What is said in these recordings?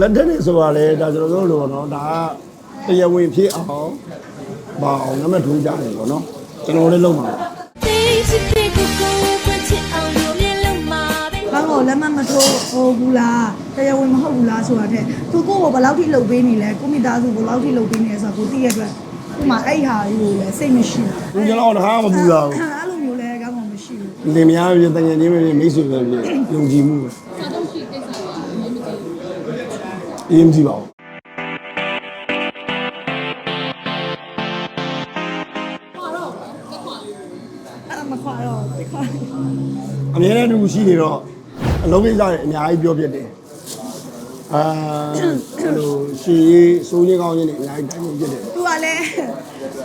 လက်တက်နေဆိုတာလေဒါကျွန်တော်တို့လိုပေါ့နော်ဒါကတရားဝင်ဖြစ်အောင်မအောင်နံပါတ်ထိုးကြတယ်ပေါ့နော်ကျွန်တော်လည်းလုံးပါသိချစ်တဲ့ကိုကိုကိုချစ်အောင်လို့မျက်လုံးမှာပဲဘာလို့လက်မမထိုးဟိုဘူးလားတရားဝင်မဟုတ်ဘူးလားဆိုတာတဲ့သူကိုယ့်ကိုဘယ်လောက်ထိလှုပ်ပေးနေလဲကိုမိသားစုဘယ်လောက်ထိလှုပ်ပေးနေလဲဆိုတာကိုသိရတဲ့အတွက်ဒီမှာအဲ့ဟာကြီးကိုလည်းစိတ်မရှိဘူးကျွန်တော်တခါမှမပူတာဘူးအဲ့လိုမျိုးလည်းကောင်းမှမရှိဘူးလင်မယားပြတငယ်ချင်းပဲမိတ်ဆွေပဲပြယုံကြည်မှုပဲ အင်းကြည့်ပါဦးအဲ့ဒါမခွာတော့ဒီခွာအများနဲ့တူရှိနေတော့အလုံးကိစ္စတွေအများကြီးပြောပြတယ်အာအဲ့လိုရှည်ရေးစိုးရင်းကောင်းချင်းတွေအများကြီးတိုင်းပြတယ်သူကလည်း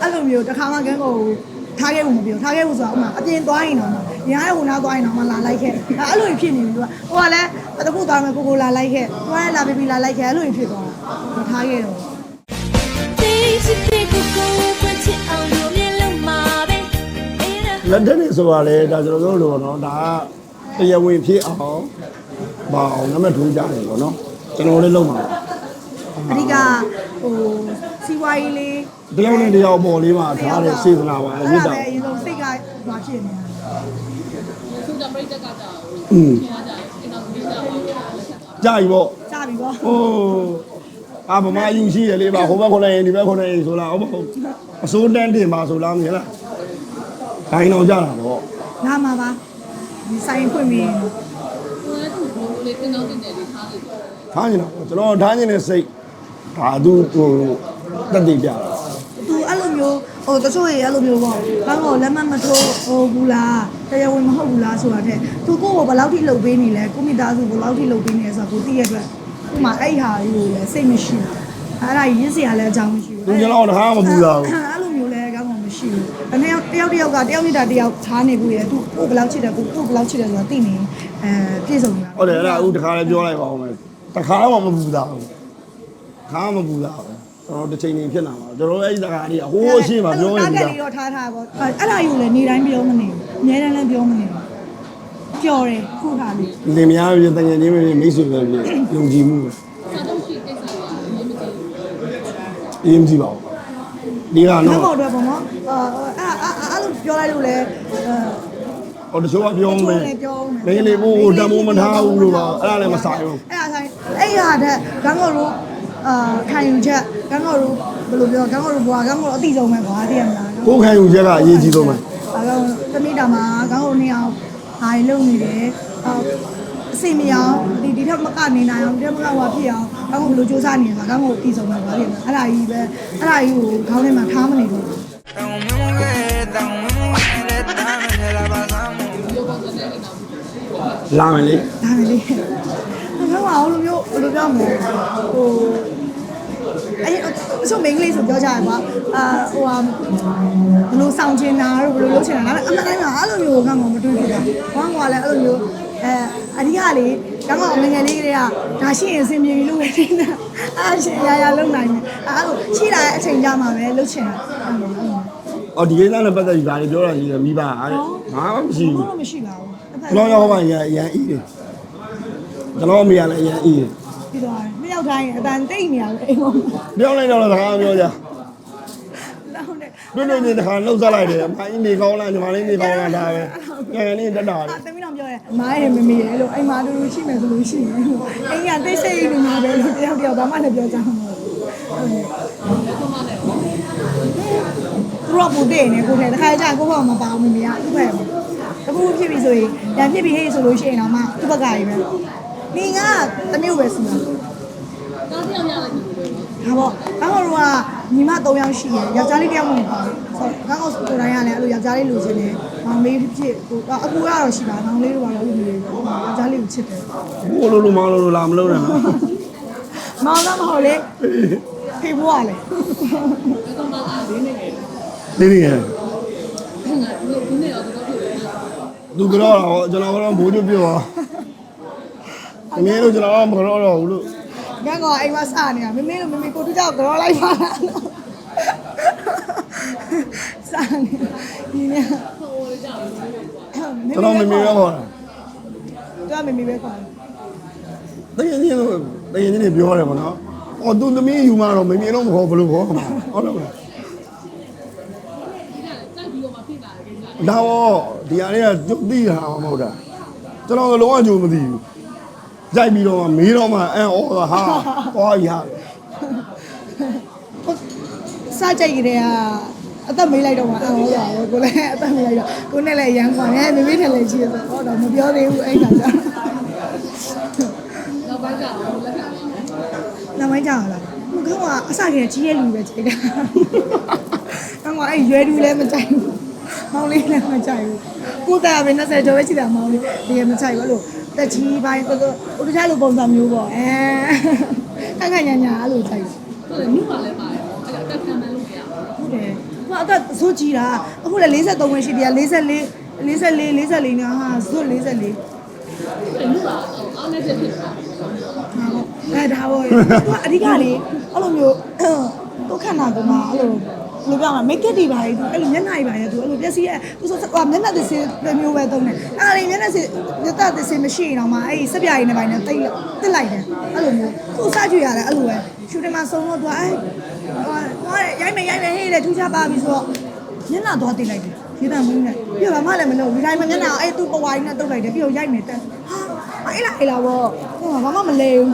အဲ့လိုမျိုးတစ်ခါမှကန်းကိုထားခဲ့ဘူးမပြောထားခဲ့ဘူးဆိုတော့ဥမာအပြင်သွားရင်တော့ညီရတဲ့ဟိုနားသွားရင်တော့မလာလိုက်ခဲ့အဲ့လိုဖြစ်နေပြီသူကဟိုကလည်း တခုသွားမယ်ကိုကိုလာလိုက်ခဲ့သူကလည်းလာပြီးလာလိုက်ခဲ့အဲ့လိုဖြစ်သွားတာထားခဲ့တော့သိချစ်တဲ့ကိုကိုကိုချစ်အောင်လို့မျက်လုံးမှာပဲအေးတော့လက်တက်နေဆိုတာလေဒါကျွန်တော်တို့လိုပေါ့နော်ဒါကတရားဝင်ဖြစ်အောင်မအောင်နံပါတ်ထိုးကြတယ်ပေါ့နော်ကျွန်တော်လည်းလုံးပါအဓိကဟိုစီဝါရေးလေးတယောက်နဲ့တယောက်ပေါ်လေးမှာထားတဲ့စေတနာပါမြအဲ့စ်ဒါတာပဲအရင်ဆုံးစိတ်ကဘာဖြစ်နေတာอืมကြာ ပြီပေါ့ကြပြီပေါ့ဟိုးအာဗမာယူရှိရလေပါဟိုဘက်ခုနရင်ဒီဘက်ခုနရင်ဆိုလားဟုတ်မဟုတ်အစိုးတန်းတင်ပါဆိုလားမြင်လားဒိုင်းတော့ကြတာပေါ့လာမှာပါဒီဆိုင်ဖွင့်ပြီးရင်ထားနေတာပေါ့ကျွန်တော်ထားနေတဲ့စိတ်ဒါသူဟိုတက်တည်ပြတာသူအဲ့လိုမျိုးဟိုတချို့ရေအဲ့လိုမျိုးပေါ့ဘာလို့လက်မမထိုးဟိုဘူးလား တရားဝင်မဟုတ်ဘူးလားဆိုတာတဲ့သူကိုယ့်ကိုဘယ်လောက်ထိလှုပ်ပေးနေလဲကိုမိသားစုဘယ်လောက်ထိလှုပ်ပေးနေလဲဆိုတာကိုသိရတဲ့အတွက်ဥမာအဲ့ဟာကြီးကိုလည်းစိတ်မရှိဘူးအဲ့ဒါရင်းစရာလည်းအကြောင်းမရှိဘူးသူကျွန်တော်တခါမှမပူတာဘူးအဲ့လိုမျိုးလည်းကောင်းမှမရှိဘူး။အနေတယောက်တယောက်ကတယောက်နေတာတယောက်ထားနေဘူးရဲ့သူကိုဘယ်လောက်ချစ်တယ်ကိုကိုဘယ်လောက်ချစ်တယ်ဆိုတာသိနေအဲပြည့်စုံနေတာဟုတ်တယ်အဲ့ဒါအခုတခါလည်းပြောလိုက်ပါဦးမယ်တခါမှမပူတာဘူးခါမှမပူတာဘူးကျွန်တော်တစ်ချိန်နေဖြစ်လာပါကျွန်တော်အဲ့ဒီတခါလေးဟိုးအရှိမှပြောနေတာပြီကလေးတော့ထားထားပေါ့အဲ့အဲ့ဒါယူလည်းနေတိုင်းပြောမနေဘူး အများတန်းလည်းပြောမနေဘူးကြော်တယ်ခုခါလေးလင်မယားပြတငယ်ချင်းပဲမိတ်ဆွေပဲပြယုံကြည်မှုပဲအင်းကြည့်ပါဦးဒီကနောက်နော်ပေါ်တော့ပေါ့နော်အာအဲ့အဲ့အဲ့လိုပြောလိုက်လို့လည်းအဲဟိုတချို့ကပြောမယ်တချို့လည်းပြောမယ်မင်းလေးဘိုးကိုတမိုးမထားဘူးလို့ပါအဲ့ဒါလည်းမဆိုင်ဘူးအဲ့ဒါဆိုင်အဲ့ဟာတဲ့ဂန်းကောတို့အာခံယူချက်ဂန်းကောတို့ဘယ်လိုပြောဂန်းကောတို့ဘွားဂန်းကောတို့အတိဆုံးပဲကွာသိရမလားကိုယ်ခံယူချက်ကအရေးကြီးဆုံးပဲ အဲတော့တမိတာမှာခေါင်းကိုနှစ်အောင်ဟာလုံနေတယ်အော်အစိမရအောင်ဒီဒီထက်မကနေနိုင်အောင်ဒီထက်မကဟောဖြစ်အောင်ခေါင်းကိုဘယ်လိုစူးစမ်းနေလဲခေါင်းကိုပြီးဆုံးမှာပါလေအဲ့ဒါကြီးပဲအဲ့ဒါကြီးကိုခေါင်းထဲမှာထားမနေဘူး Estamos muy mujeres, estamos muy mujeres, estamos que la pasamos. လာမယ်လေဒါပဲလေခေါင်းကဘယ်လိုမျိုးဘယ်လိုပြောမလဲဟို အဲ့အဆိုမင်္ဂလိပ်ဆိုပြောကြရပါအာဟိုဟာဘယ်လိုဆောင်ချင်တာတို့ဘယ်လိုလုပ်ချင်တာဒါပေမဲ့အမှန်တိုင်းမှာအဲ့လိုမျိုးခေါင်းကမတွေးဘူးခေါင်းကလည်းအဲ့လိုမျိုးအဲအဓိကလေခေါင်းကငငယ်လေးကလေးကဒါရှိရင်အဆင်ပြေပြီလို့ပဲထင်တာအဲ့ရှင်ရရလုံနိုင်တယ်အဲ့လိုရှိလာတဲ့အချိန်ကြမှာပဲလုပ်ချင်တာအဲ့လိုမျိုးအော်ဒီကိစ္စနဲ့ပတ်သက်ပြီးဒါတွေပြောတာကြီးတယ်မိဘအားတဲ့ဘာမှမရှိဘူးတော့မရှိပါဘူးတစ်ဖက်ကျွန်တော်ရောက်မှရရန်အီးတယ်ကျွန်တော်အမေကလည်းရန်အီးတယ် ပြီးတော့နှစ်ယောက်တိုင်းအတန်တိတ်နေရပဲအိမ်ပေါ်မှာပြောလိုက်တော့လည်းတခါပြောကြလောင်းတဲ့တွင်းတွင်းချင်းတခါလှုပ်ဆက်လိုက်တယ်အမိုင်းနေကောင်းလားညီမလေးနေကောင်းလားဒါပဲငယ်ငယ်လေးတက်တာလေအာတမီးတော်ပြောရဲမားရဲ့မမေရဲ့လို့အိမ်မှာတူတူရှိမယ်ဆိုလို့ရှိရင်အိမ်ကတိတ်ဆိတ်နေမှာပဲလို့တယောက်တယောက်ဘာမှလည်းပြောကြမှာမဟုတ်ဘူးသူကပူတဲ့နေကိုထဲတခါကြာကိုဘောမပါအောင်မမေကသူ့ဘက်တခုဖြစ်ပြီဆိုရင်ရံဖြစ်ပြီဟေးဆိုလို့ရှိရင်တော့မှသူ့ဘက်ကကြီးပဲ နေကတမျိုးပဲစီမှာတော့တယောက်ရလိုက်ဟာပေါ့ကောင်းတော့ကညီမ၃ယောက်ရှိရယ်ယောက်ျားလေးတစ်ယောက်မဟုတ်ဘူးဆိုတော့ကောင်းကိုယ်တိုင်ကလည်းအဲ့လိုယောက်ျားလေးလိုချင်တယ်မောင်လေးဖြစ်ကိုအကူကတော့ရှိပါမောင်လေးတို့ကတော့လူတွေပဲယောက်ျားလေးကိုချစ်တယ်ဘိုးလိုလိုမောင်လိုလိုလာမလို့နဲ့နော်မောင်ကမဟုတ်လေဖေဘွားလေနေနေရသူကတော့ကျွန်တော်ကတော့ဘိုးတို့ပြောအ မေတို့ကျွန်တော်မကတော့တော့ဘူးလို့ငါကအိမ်မှာစနေတာမမေတို့မမေကိုတူကြောက်ကြောလိုက်ပါလားစနေဒီနေ့ကျွန်တော်မမေရောပါသူကမမေပဲခေါ်တကယ်ကြီးလို့တကယ်ချင်းနေပြောရတယ်ပေါ့နော်အော်သူသမီးယူมาတော့မမြင်တော့မခေါ်ဘယ်လိုခေါ်မှာဟုတ်တယ်မလားဒါတော့ဒီအရေးကကြုတ်သိတာမှမဟုတ်တာကျွန်တော်ကလုံးဝကြုံမသိဘူး ကြိုက်ပြီးတော့မှမေးတော့မှအန်ဩဟာသွားပြီဟာစကြိုက်ကြတဲ့အသက်မေးလိုက်တော့မှအော်ဟုတ်ပါဘူးကိုလည်းအသက်မေးလိုက်တော့ကိုနဲ့လည်းရမ်းခွာတယ်မေမေထက်လည်းရှိရဆိုတော့တော့မပြောသေးဘူးအဲ့ဒါကြောင့်နောက်ပိုင်းကျတော့လက်ခံနောက်ပိုင်းကျတော့လားကိုကအစကတည်းကကြီးရဲ့လူပဲချိန်တာတော့ကအဲ့ရွယ်လူလည်းမကြိုက်ဘူးမောင်လေးလည်းမကြိုက်ဘူးကိုယ်ကပဲ20ကျော်ပဲရှိတာမောင်လေးတကယ်မကြိုက်ဘူးအဲ့လို တက်ကြီးပိုင်းဆိုတော့ဟိုတခြားလိုပုံစံမျိုးပေါ့အဲခက်ခက်ညာညာအဲ့လိုကြိုက်တယ်ဟုတ်တယ်မြို့မှာလည်းပါတယ်အဲ့ဒါတက်ခံမှန်းလို့မရဘူးဟုတ်တယ်။ဟိုအသက်ဇွတ်ကြီးတာအခုလည်း43ဝင်ရှိတယ်44 44 44နဲ့ဟာဇွတ်44အဲ့မြို့မှာအားနဲ့ဖြစ်ဖြစ်တာဟာဟုတ်အဲဒါပေါ့သူကအဓိကလေအဲ့လိုမျိုးသူခန္ဓာကိုယ်မှာအဲ့လို ဘယ်လိုပြောမလဲ make up တွေပါလေသူအဲ့လိုမျက်နှာတွေပါလေသူအဲ့လိုပျက်စီးရဲ့သူဆိုဟိုမျက်နှာသစ်စင်းတစ်မျိုးပဲသုံးတယ်အဲ့ဒါလေမျက်နှာစင်းမျက်နှာသစ်စင်းမရှိရင်တော့မှအဲ့ဒီစက်ပြားရည်နဲ့ပိုင်းနဲ့တိတ်တစ်လိုက်တယ်အဲ့လိုမျိုးသူစကြွရတယ်အဲ့လိုပဲရှူတယ်မှာဆုံးတော့သူအဲ့ဟိုရိုက်မယ်ရိုက်မယ်ဟေးတဲ့ထူးခြားပါပြီဆိုတော့မျက်နှာသွားတိတ်လိုက်တယ်ရေတံမင်းနဲ့ပြီးတော့ဘာမှလည်းမလုပ်ဘူးဒီတိုင်းမှာမျက်နှာအဲ့သူ့ပဝါကြီးနဲ့တုတ်လိုက်တယ်ပြီးတော့ရိုက်မယ်တက်ဟာအဲ့လားအဲ့လားဗောဟိုဘာမှမလဲဘူး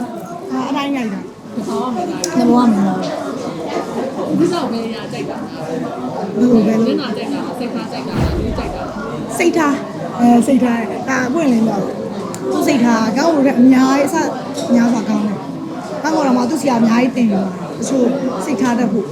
ဟာအတိုင်းရိုက်တာဟောမှာလားနဘောမင်း တော့ဒီတော့ပဲရကြိုက်တာဘယ်လိုပဲညလို့နာကြိုက်တာစိတ်ထားကြိုက်တာလူကြိုက်တာစိတ်ထားအဲစိတ်ထားဒါအပွင့်လင်းတော့သူ့စိတ်ထားကောင်းလို့တဲ့အများကြီးအစအများစွာကောင်းတယ်ကောင်းတော့မှသူ့ဆရာအများကြီးတင်တယ်တချို့စိတ်ထားတတ်ဖို့